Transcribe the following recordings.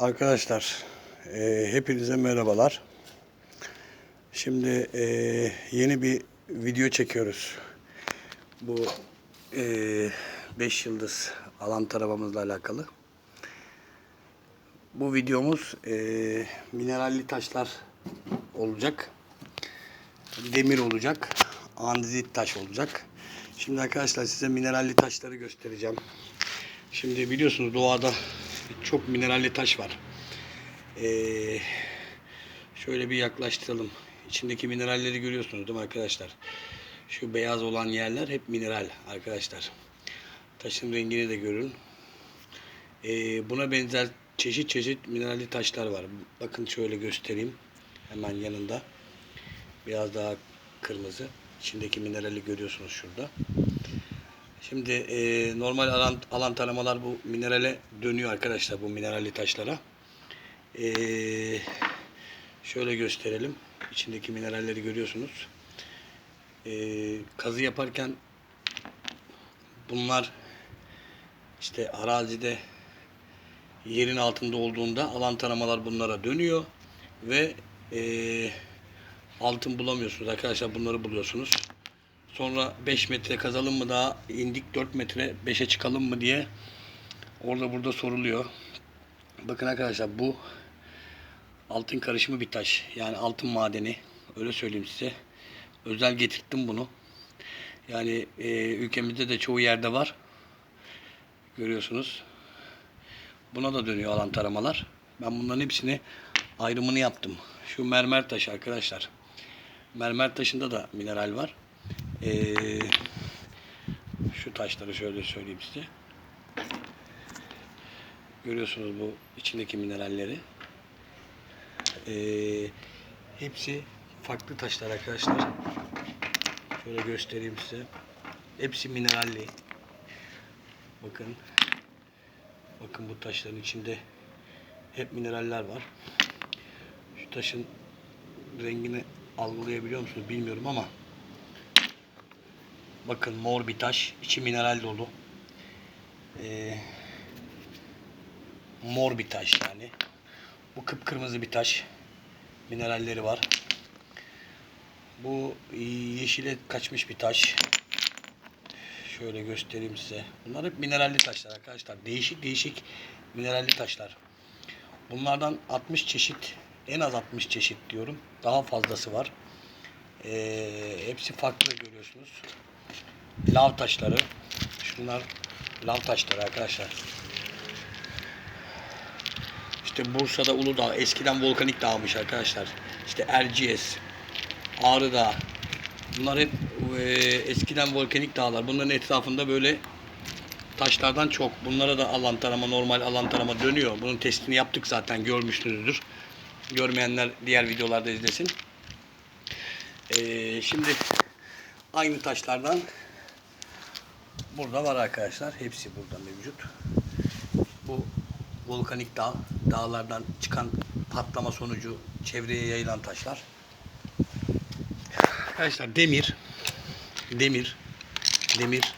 Arkadaşlar, e, hepinize merhabalar. Şimdi e, yeni bir video çekiyoruz. Bu 5 yıldız alan taramamızla alakalı. Bu videomuz e, mineralli taşlar olacak. Demir olacak. Andezit taş olacak. Şimdi arkadaşlar size mineralli taşları göstereceğim. Şimdi biliyorsunuz doğada çok mineralli taş var. Ee, şöyle bir yaklaştıralım. İçindeki mineralleri görüyorsunuz değil mi arkadaşlar? Şu beyaz olan yerler hep mineral arkadaşlar. Taşın rengini de görün. Ee, buna benzer çeşit çeşit mineralli taşlar var. Bakın şöyle göstereyim. Hemen yanında. Biraz daha kırmızı. İçindeki minerali görüyorsunuz şurada. Şimdi e, normal alan, alan taramalar bu minerale dönüyor arkadaşlar bu mineralli taşlara. E, şöyle gösterelim. İçindeki mineralleri görüyorsunuz. E, kazı yaparken bunlar işte arazide yerin altında olduğunda alan taramalar bunlara dönüyor ve e, altın bulamıyorsunuz arkadaşlar bunları buluyorsunuz. Sonra 5 metre kazalım mı daha indik 4 metre 5'e çıkalım mı diye orada burada soruluyor. Bakın arkadaşlar bu altın karışımı bir taş. Yani altın madeni. Öyle söyleyeyim size. Özel getirttim bunu. Yani e, ülkemizde de çoğu yerde var. Görüyorsunuz. Buna da dönüyor alan taramalar. Ben bunların hepsini ayrımını yaptım. Şu mermer taşı arkadaşlar. Mermer taşında da mineral var. Ee, şu taşları şöyle söyleyeyim size. Görüyorsunuz bu içindeki mineralleri. Ee, hepsi farklı taşlar arkadaşlar. Şöyle göstereyim size. Hepsi mineralli. Bakın. Bakın bu taşların içinde hep mineraller var. Şu taşın rengini algılayabiliyor musunuz bilmiyorum ama Bakın mor bir taş. içi mineral dolu. Ee, mor bir taş yani. Bu kıpkırmızı bir taş. Mineralleri var. Bu yeşile kaçmış bir taş. Şöyle göstereyim size. Bunlar hep mineralli taşlar arkadaşlar. Değişik değişik mineralli taşlar. Bunlardan 60 çeşit, en az 60 çeşit diyorum. Daha fazlası var. Ee, hepsi farklı görüyorsunuz lav taşları. Şunlar lav taşları arkadaşlar. İşte Bursa'da Uludağ eskiden volkanik dağmış arkadaşlar. İşte Erciyes, Ağrı Dağı. Bunlar hep e, eskiden volkanik dağlar. Bunların etrafında böyle taşlardan çok. Bunlara da alan tarama, normal alan tarama dönüyor. Bunun testini yaptık zaten görmüşsünüzdür. Görmeyenler diğer videolarda izlesin. E, şimdi aynı taşlardan Burada var arkadaşlar. Hepsi burada mevcut. Bu volkanik dağ, dağlardan çıkan patlama sonucu çevreye yayılan taşlar. Arkadaşlar demir, demir, demir,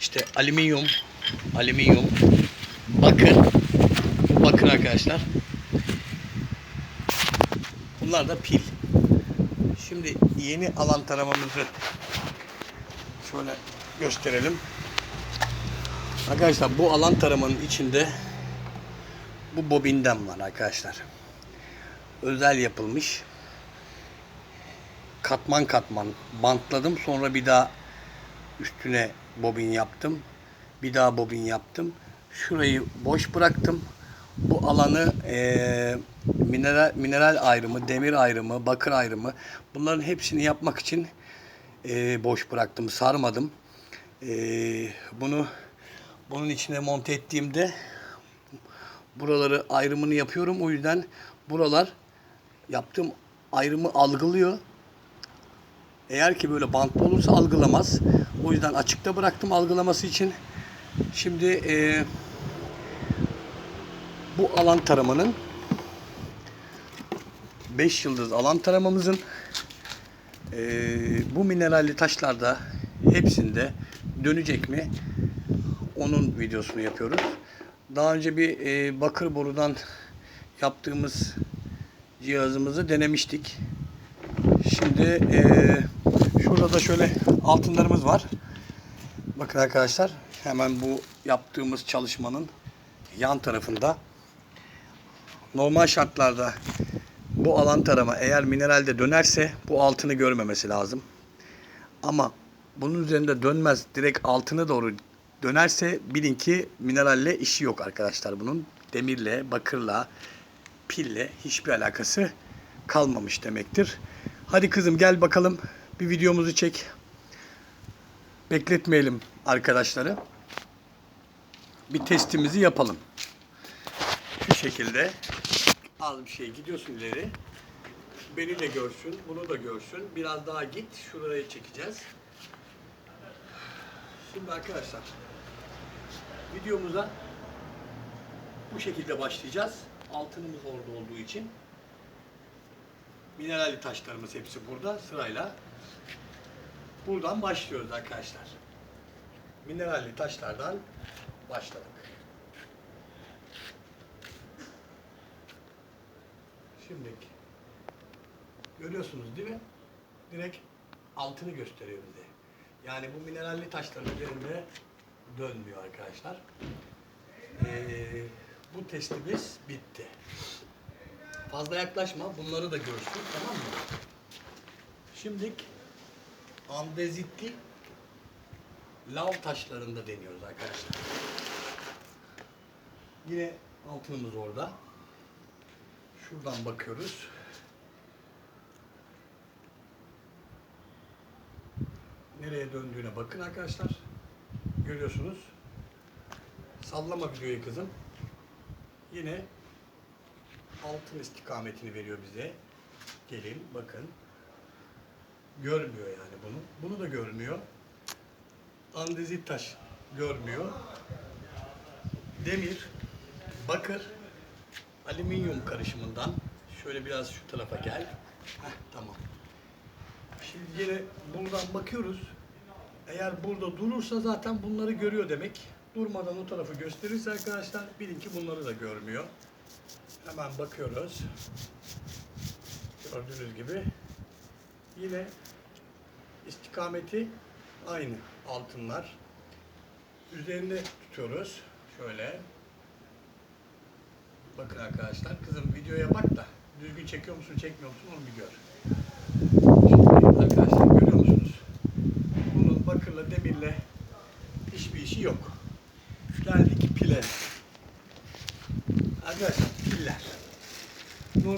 işte alüminyum, alüminyum, bakır, bakır arkadaşlar. Bunlar da pil. Şimdi yeni alan taramamızı şöyle gösterelim. Arkadaşlar bu alan taramanın içinde bu bobinden var arkadaşlar. Özel yapılmış. Katman katman bantladım. Sonra bir daha üstüne bobin yaptım. Bir daha bobin yaptım. Şurayı boş bıraktım. Bu alanı e, mineral, mineral ayrımı, demir ayrımı, bakır ayrımı bunların hepsini yapmak için e, boş bıraktım, sarmadım. Ee, bunu bunun içine monte ettiğimde buraları ayrımını yapıyorum. O yüzden buralar yaptığım ayrımı algılıyor. Eğer ki böyle bantlı olursa algılamaz. O yüzden açıkta bıraktım algılaması için. Şimdi e, bu alan taramanın 5 yıldız alan taramamızın e, bu mineralli taşlarda hepsinde dönecek mi? Onun videosunu yapıyoruz. daha önce bir e, bakır borudan yaptığımız cihazımızı denemiştik. Şimdi e, şurada da şöyle altınlarımız var. Bakın arkadaşlar hemen bu yaptığımız çalışmanın yan tarafında normal şartlarda bu alan tarama eğer mineralde dönerse bu altını görmemesi lazım. Ama bunun üzerinde dönmez direkt altına doğru dönerse bilin ki mineralle işi yok arkadaşlar bunun. Demirle, bakırla, pille hiçbir alakası kalmamış demektir. Hadi kızım gel bakalım bir videomuzu çek. Bekletmeyelim arkadaşları. Bir testimizi yapalım. Şu şekilde az bir şey gidiyorsun ileri. Beni de görsün, bunu da görsün. Biraz daha git, şuraya çekeceğiz. Şimdi arkadaşlar, videomuza bu şekilde başlayacağız. Altınımız orada olduğu için. Mineralli taşlarımız hepsi burada sırayla. Buradan başlıyoruz arkadaşlar. Mineralli taşlardan başladık. Şimdi görüyorsunuz değil mi? Direkt altını gösteriyor bize. Yani bu mineralli taşların üzerinde dönmüyor arkadaşlar. Ee, bu testimiz bitti. Fazla yaklaşma. Bunları da görsün. Tamam mı? Şimdi andezitli lav taşlarında deniyoruz arkadaşlar. Yine altınımız orada. Şuradan bakıyoruz. Nereye döndüğüne bakın arkadaşlar. Görüyorsunuz. Sallama videoyu kızım. Yine altın istikametini veriyor bize. Gelin bakın. Görmüyor yani bunu. Bunu da görmüyor. Andezit taş görmüyor. Demir, bakır, alüminyum karışımından şöyle biraz şu tarafa gel. Heh, tamam. Şimdi yine buradan bakıyoruz. Eğer burada durursa zaten bunları görüyor demek. Durmadan o tarafı gösterirse arkadaşlar bilin ki bunları da görmüyor. Hemen bakıyoruz. Gördüğünüz gibi yine istikameti aynı altınlar. Üzerinde tutuyoruz. Şöyle. Bakın arkadaşlar kızım videoya bak da düzgün çekiyor musun çekmiyor musun onu bir gör. Şimdi arkadaşlar görüyor musunuz? Bunun bakırla demirle hiçbir işi yok. Geldik pile. Arkadaşlar piller.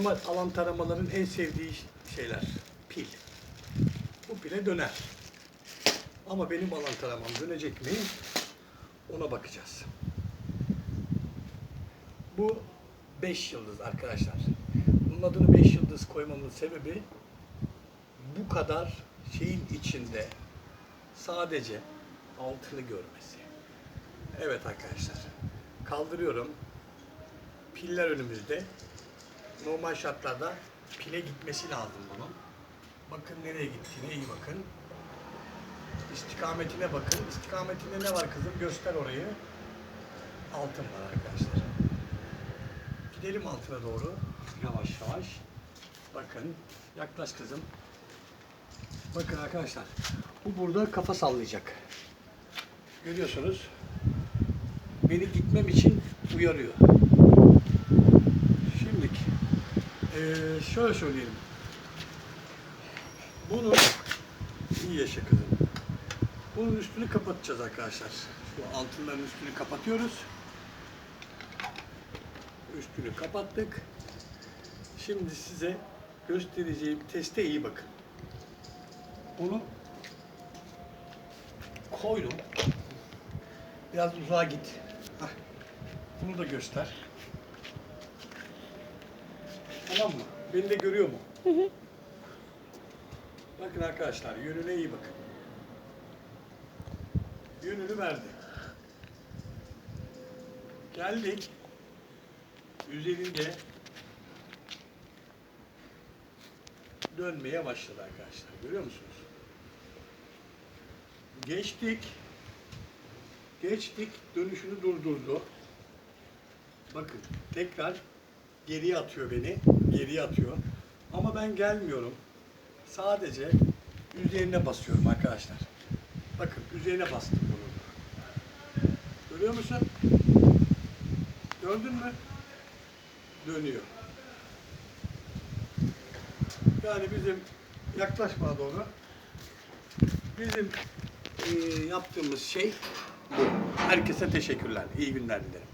Normal alan taramaların en sevdiği şeyler. Pil. Bu pile döner. Ama benim alan taramam dönecek mi? Ona bakacağız. Bu 5 yıldız arkadaşlar. Bunun adını 5 yıldız koymamın sebebi bu kadar şeyin içinde sadece altını görmesi. Evet arkadaşlar. Kaldırıyorum. Piller önümüzde. Normal şartlarda pile gitmesi lazım bunun. Bakın nereye gittiğine iyi bakın. İstikametine bakın. İstikametinde ne var kızım? Göster orayı. Altın var arkadaşlar. Gidelim altına doğru. Yavaş yavaş. Bakın. Yaklaş kızım. Bakın arkadaşlar. Bu burada kafa sallayacak. Görüyorsunuz. Beni gitmem için uyarıyor. Şimdi eee şöyle söyleyelim. Bunu iyi yaşa kızım. Bunun üstünü kapatacağız arkadaşlar. Şu altınların üstünü kapatıyoruz. Üstünü kapattık. Şimdi size göstereceğim teste iyi bakın. Bunu koydum. Biraz uzağa git. Hah. Bunu da göster. Tamam mı? Beni de görüyor mu? Bakın arkadaşlar yönüne iyi bakın. Yönünü verdi. Geldik. Üzerinde dönmeye başladı arkadaşlar. Görüyor musunuz? Geçtik. Geçtik. Dönüşünü durdurdu. Bakın tekrar geriye atıyor beni. Geriye atıyor. Ama ben gelmiyorum. Sadece üzerine basıyorum arkadaşlar. Bakın üzerine bastım bunu. Görüyor musun? Gördün mü? Dönüyor. Yani bizim yaklaşma doğru bizim eee, yaptığımız şey. Herkese teşekkürler. İyi günler dilerim.